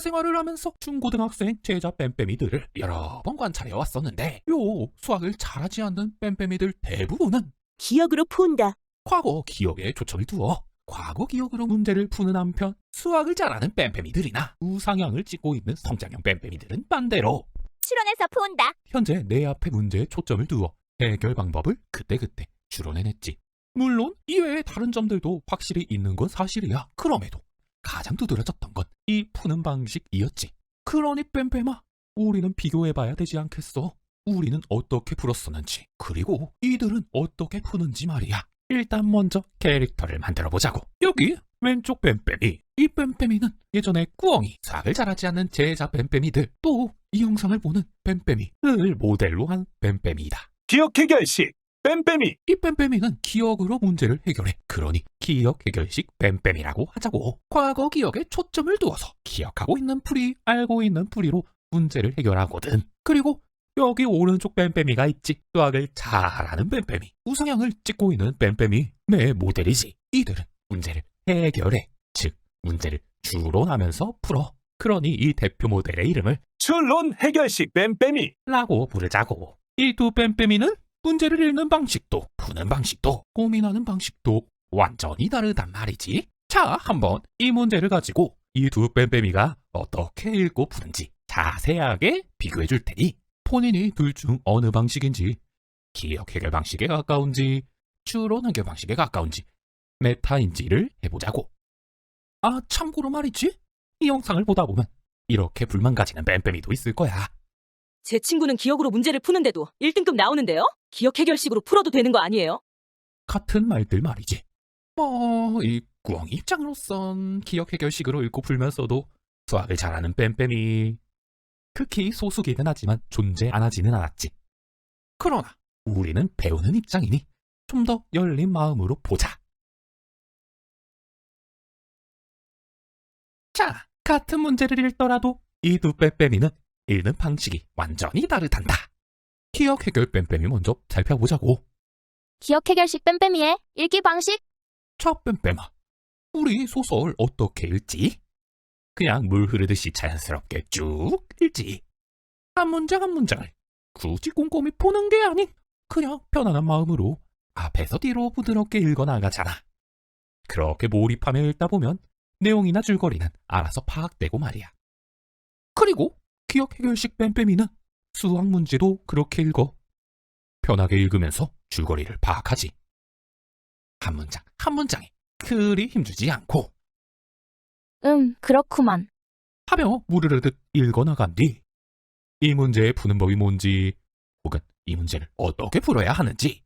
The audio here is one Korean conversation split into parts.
생활을 하면서 중고등학생 제자 뺨뺨이들을 여러 번 관찰해 왔었는데 요 수학을 잘하지 않는 뺨뺨이들 대부분은 기억으로 푼다. 과거 기억에 초점을 두어 과거 기억으로 문제를 푸는 한편 수학을 잘하는 뺨뺨이들이나 우상향을 찍고 있는 성장형 뺨뺨이들은 반대로 추론해서 푼다. 현재 내 앞에 문제에 초점을 두어 해결 방법을 그때그때 추론해냈지. 물론 이외에 다른 점들도 확실히 있는 건 사실이야. 그럼에도 가장 두드러졌던 건 이 푸는 방식이었지. 그러니 뺨뺨아, 우리는 비교해봐야 되지 않겠어? 우리는 어떻게 풀었었는지, 그리고 이들은 어떻게 푸는지 말이야. 일단 먼저 캐릭터를 만들어 보자고. 여기 왼쪽 뺨뺨이. 이 뺨뺨이는 예전에 꾸엉이, 수학을 잘하지 않는 제자 뺨뺨이들, 또 이 영상을 보는 뺨뺨이를 모델로 한 뺨뺨이다. 기억 해결식 뺨뺨이 이 뺨뺨이는 기억으로 문제를 해결해. 그러니 기억 해결식 뺨뺨이라고 하자고. 과거 기억에 초점을 두어서 기억하고 있는 풀이, 알고 있는 풀이로 문제를 해결하거든. 그리고 여기 오른쪽 뺨뺨이가 있지. 수학을 잘하는 뺨뺨이. 우상향을 찍고 있는 뺨뺨이 내 모델이지. 이들은 문제를 해결해. 즉, 문제를 추론하면서 풀어. 그러니 이 대표 모델의 이름을 추론 해결식 뺨뺨이 라고 부르자고. 이 두 뺨뺨이는 문제를 읽는 방식도, 푸는 방식도, 고민하는 방식도 완전히 다르단 말이지. 자, 한번 이 문제를 가지고 이 두 뺨뺨이가 어떻게 읽고 푸는지 자세하게 비교해 줄 테니 본인이 둘 중 어느 방식인지, 기억 해결 방식에 가까운지, 추론 해결 방식에 가까운지, 메타인지를 해보자고. 아, 참고로 말이지. 이 영상을 보다 보면 이렇게 불만 가지는 뺨뺨이도 있을 거야. 제 친구는 기억으로 문제를 푸는데도 1등급 나오는데요? 기억 해결식으로 풀어도 되는 거 아니에요? 같은 말들 말이지. 뭐, 이 꾸엉이 입장으로선 기억 해결식으로 읽고 풀면서도 수학을 잘하는 뺨뺨이 극히 소수기는 하지만 존재 안 하지는 않았지. 그러나 우리는 배우는 입장이니 좀 더 열린 마음으로 보자. 자, 같은 문제를 읽더라도 이두 뺨뺨이는 읽는 방식이 완전히 다르단다. 기억 해결 뺨뺨이 먼저 살펴보자고. 기억 해결식 뺨뺨이의 읽기 방식 첫 뺨뺨아, 우리 소설 어떻게 읽지? 그냥 물 흐르듯이 자연스럽게 쭉 읽지. 한 문장 한 문장을 굳이 꼼꼼히 보는 게 아닌 그냥 편안한 마음으로 앞에서 뒤로 부드럽게 읽어 나가잖아. 그렇게 몰입하며 읽다 보면 내용이나 줄거리는 알아서 파악되고 말이야. 그리고 기억 해결식 뺨뺨이는 수학 문제도 그렇게 읽어. 편하게 읽으면서 줄거리를 파악하지. 한 문장 한 문장에 그리 힘주지 않고 음 그렇구만 하며 무르르듯 읽어나간 뒤 이 문제의 푸는 법이 뭔지 혹은 이 문제를 어떻게 풀어야 하는지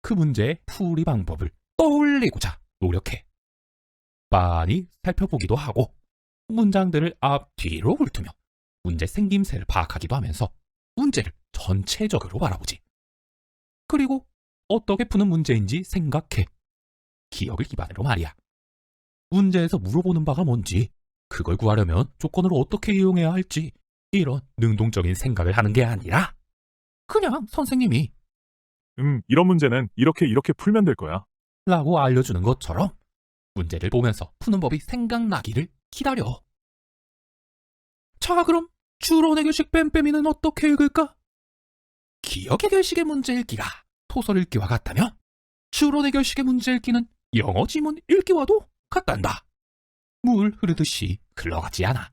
그 문제의 풀이 방법을 떠올리고자 노력해. 빤히 살펴보기도 하고 문장들을 앞뒤로 훑으며 문제 생김새를 파악하기도 하면서 문제를 전체적으로 바라보지. 그리고 어떻게 푸는 문제인지 생각해. 기억을 기반으로 말이야. 문제에서 물어보는 바가 뭔지, 그걸 구하려면 조건을 어떻게 이용해야 할지, 이런 능동적인 생각을 하는 게 아니라, 그냥 선생님이 음 이런 문제는 이렇게 이렇게 풀면 될 거야 라고 알려주는 것처럼 문제를 보면서 푸는 법이 생각나기를 기다려. 자, 그럼 추론 해결식 뺨뺨이는 어떻게 읽을까? 기억 해결식의 문제 읽기가 소설 읽기와 같다면 추론 해결식의 문제 읽기는 영어 지문 읽기와도 같단다. 물 흐르듯이 흘러가지 않아.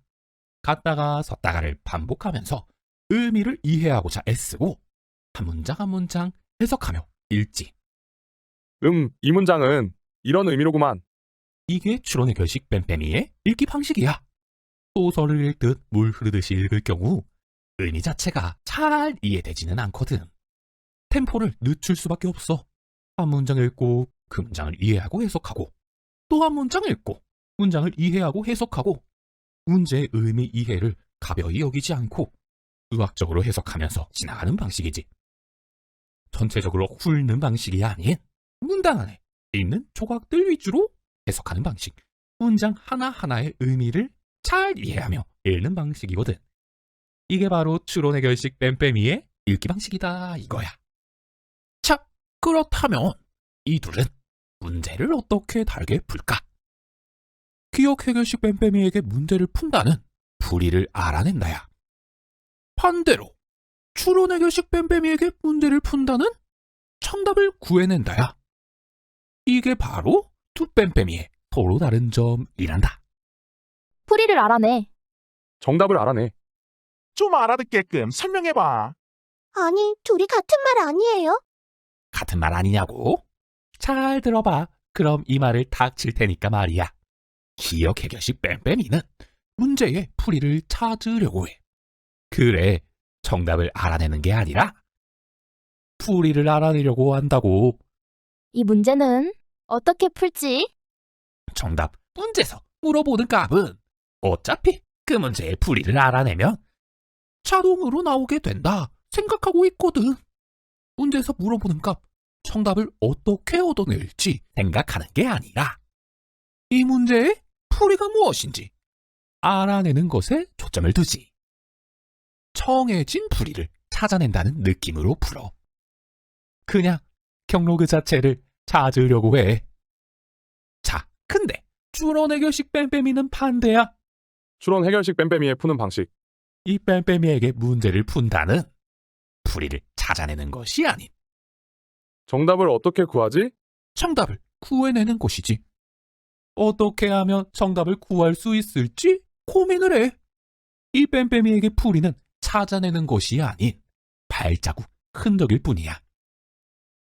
갔다가 섰다가를 반복하면서 의미를 이해하고자 애쓰고 한 문장 한 문장 해석하며 읽지. 음 이 문장은 이런 의미로구만 이게 추론의 결식 뺨뺨이의 읽기 방식이야. 소설을 읽듯 물 흐르듯이 읽을 경우 의미 자체가 잘 이해되지는 않거든. 템포를 늦출 수밖에 없어. 한 문장 읽고 그 문장을 이해하고 해석하고 또 한 문장 읽고 문장을 이해하고 해석하고 문제의 의미 이해를 가벼이 여기지 않고 의학적으로 해석하면서 지나가는 방식이지. 전체적으로 훑는 방식이 아닌 문단 안에 있는 조각들 위주로 해석하는 방식. 문장 하나하나의 의미를 잘 이해하며 읽는 방식이거든. 이게 바로 추론의 결식 뺨뺨이의 읽기 방식이다 이거야. 자, 그렇다면 이 둘은 문제를 어떻게 달게 풀까? 기억 해결식 뺨뺨이에게 문제를 푼다는 풀이를 알아낸다야. 반대로 추론의 결식 뺨뺨이에게 문제를 푼다는 정답을 구해낸다야. 이게 바로 두 뺨뺨이의 서로 다른 점이란다. 풀이를 알아내. 정답을 알아내. 좀 알아듣게끔 설명해봐. 아니, 둘이 같은 말 아니에요? 같은 말 아니냐고? 잘 들어봐. 그럼 이 말을 닥칠 테니까 말이야. 기억 해결식 뺨뺨이는 문제의 풀이를 찾으려고 해. 그래, 정답을 알아내는 게 아니라 풀이를 알아내려고 한다고. 이 문제는 어떻게 풀지? 정답 문제에서 물어보는 값은 어차피 그 문제의 풀이를 알아내면 자동으로 나오게 된다 생각하고 있거든. 문제에서 물어보는 값, 정답을 어떻게 얻어낼지 생각하는 게 아니라 이 문제의 풀이가 무엇인지 알아내는 것에 초점을 두지. 정해진 풀이를 찾아낸다는 느낌으로 풀어. 그냥 경로 그 자체를 찾으려고 해. 자, 근데 해결식 뺨뺨이는 반대야. 추론 해결식 뺨뺨이의 푸는 방식. 이 뺨뺨이에게 문제를 푼다는 풀이를 찾아내는 것이 아닌 정답을 어떻게 구하지? 정답을 구해내는 것이지. 어떻게 하면 정답을 구할 수 있을지 고민을 해. 이 뺨뺨이에게 풀이는 찾아내는 것이 아닌 발자국 흔적일 뿐이야.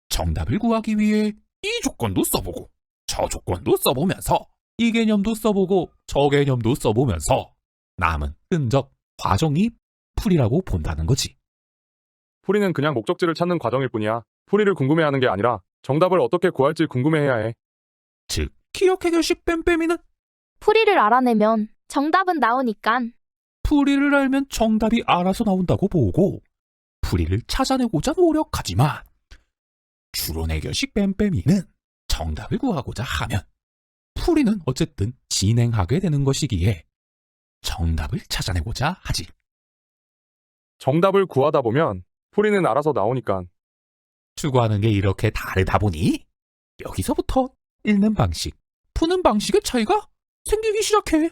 정답을 구하기 위해 이 조건도 써보고 저 조건도 써보면서 이 개념도 써보고 저 개념도 써보면서 남은 흔적 과정이 풀이라고 본다는 거지. 풀이는 그냥 목적지를 찾는 과정일 뿐이야. 풀이를 궁금해하는 게 아니라 정답을 어떻게 구할지 궁금해해야 해. 즉, 기억 해결식 뺨뺨이는 풀이를 알아내면 정답은 나오니깐. 풀이를 알면 정답이 알아서 나온다고 보고 풀이를 찾아내고자 노력하지만 추론 해결식 뺨뺨이는 정답을 구하고자 하면 풀이는 어쨌든 진행하게 되는 것이기에 정답을 찾아내고자 하지. 정답을 구하다 보면 풀이는 알아서 나오니까 추구하는 게 이렇게 다르다 보니 여기서부터 읽는 방식, 푸는 방식의 차이가 생기기 시작해.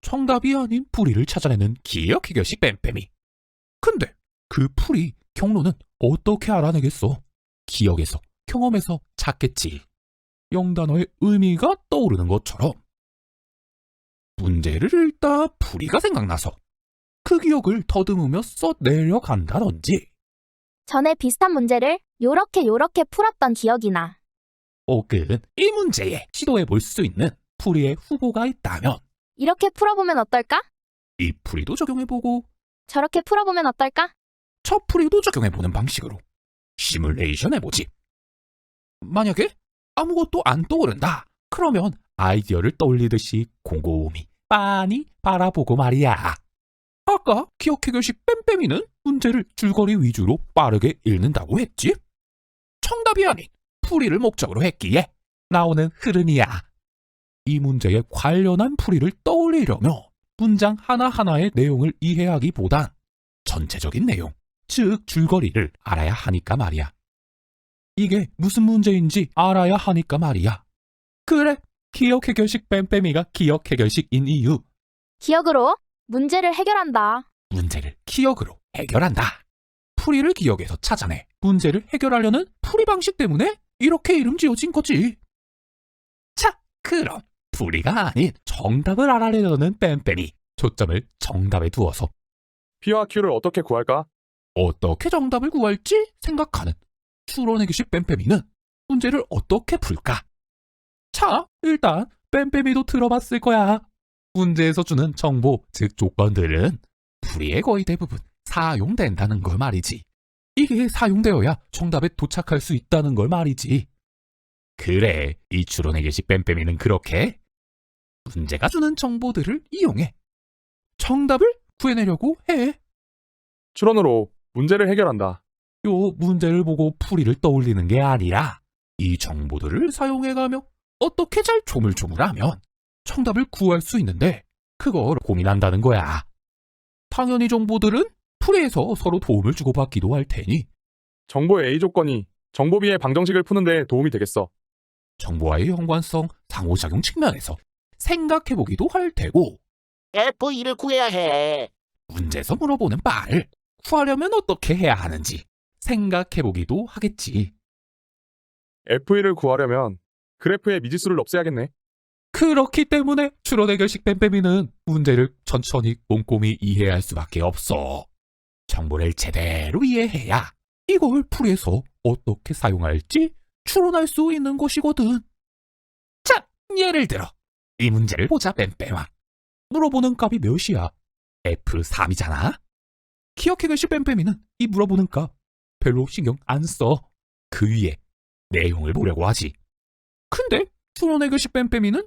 정답이 아닌 풀이를 찾아내는 기억 해결식 뺨뺨이. 근데 그 풀이 경로는 어떻게 알아내겠어? 기억에서, 경험에서 찾겠지. 영단어의 의미가 떠오르는 것처럼. 문제를 읽다 풀이가 생각나서 그 기억을 더듬으며 써내려간다든지 전에 비슷한 문제를 요렇게 요렇게 풀었던 기억이 나. 혹은 이 문제에 시도해 볼 수 있는 풀이의 후보가 있다면 이렇게 풀어보면 어떨까? 이 풀이도 적용해보고 저렇게 풀어보면 어떨까? 저 풀이도 적용해보는 방식으로 시뮬레이션 해보지. 만약에 아무것도 안 떠오른다. 그러면 아이디어를 떠올리듯이 곰곰이 빤히 바라보고 말이야. 아까 기억해결식 뺨뺨이는 문제를 줄거리 위주로 빠르게 읽는다고 했지? 정답이 아닌 풀이를 목적으로 했기에 나오는 흐름이야. 이 문제에 관련한 풀이를 떠올리려면 문장 하나하나의 내용을 이해하기보단 전체적인 내용, 즉 줄거리를 알아야 하니까 말이야. 이게 무슨 문제인지 알아야 하니까 말이야. 그래, 기억 해결식 뺨뺨이가 기억 해결식인 이유, 기억으로 문제를 해결한다. 문제를 기억으로 해결한다. 풀이를 기억에서 찾아내 문제를 해결하려는 풀이 방식 때문에 이렇게 이름 지어진 거지. 자, 그럼 풀이가 아닌 정답을 알아내려는 뺨뺨이 초점을 정답에 두어서 P와 Q를 어떻게 구할까? 어떻게 정답을 구할지 생각하는 추론해기식 뺨뺨이는 문제를 어떻게 풀까? 자, 일단 뺨뺨이도 들어봤을 거야. 문제에서 주는 정보, 즉 조건들은 풀이의 거의 대부분 사용된다는 걸 말이지. 이게 사용되어야 정답에 도착할 수 있다는 걸 말이지. 그래, 이 추론해기식 뺨뺨이는 그렇게 문제가 주는 정보들을 이용해 정답을 구해내려고 해. 추론으로 문제를 해결한다. 요 문제를 보고 풀이를 떠올리는 게 아니라 이 정보들을 사용해가며 어떻게 잘 조물조물하면 정답을 구할 수 있는데 그걸 고민한다는 거야. 당연히 정보들은 풀이에서 서로 도움을 주고받기도 할 테니 정보의 A 조건이 정보 B의 방정식을 푸는데 도움이 되겠어. 정보와의 연관성, 상호작용 측면에서 생각해보기도 할 테고 F2를 구해야 해. 문제에서 물어보는 말을 구하려면 어떻게 해야 하는지 생각해보기도 하겠지. F1을 구하려면 그래프의 미지수를 없애야겠네. 그렇기 때문에 추론의 결식 뺨뺨이는 문제를 천천히 꼼꼼히 이해할 수밖에 없어. 정보를 제대로 이해해야 이걸 풀이해서 어떻게 사용할지 추론할 수 있는 것이거든. 자, 예를 들어 이 문제를 보자 뺨뺨아. 물어보는 값이 몇이야? F3이잖아? 기억해 결식 뺨뺨이는 이 물어보는 값 별로 신경 안 써. 그 위에 내용을 보려고 하지. 근데 추론의 결식 뺨뺨이는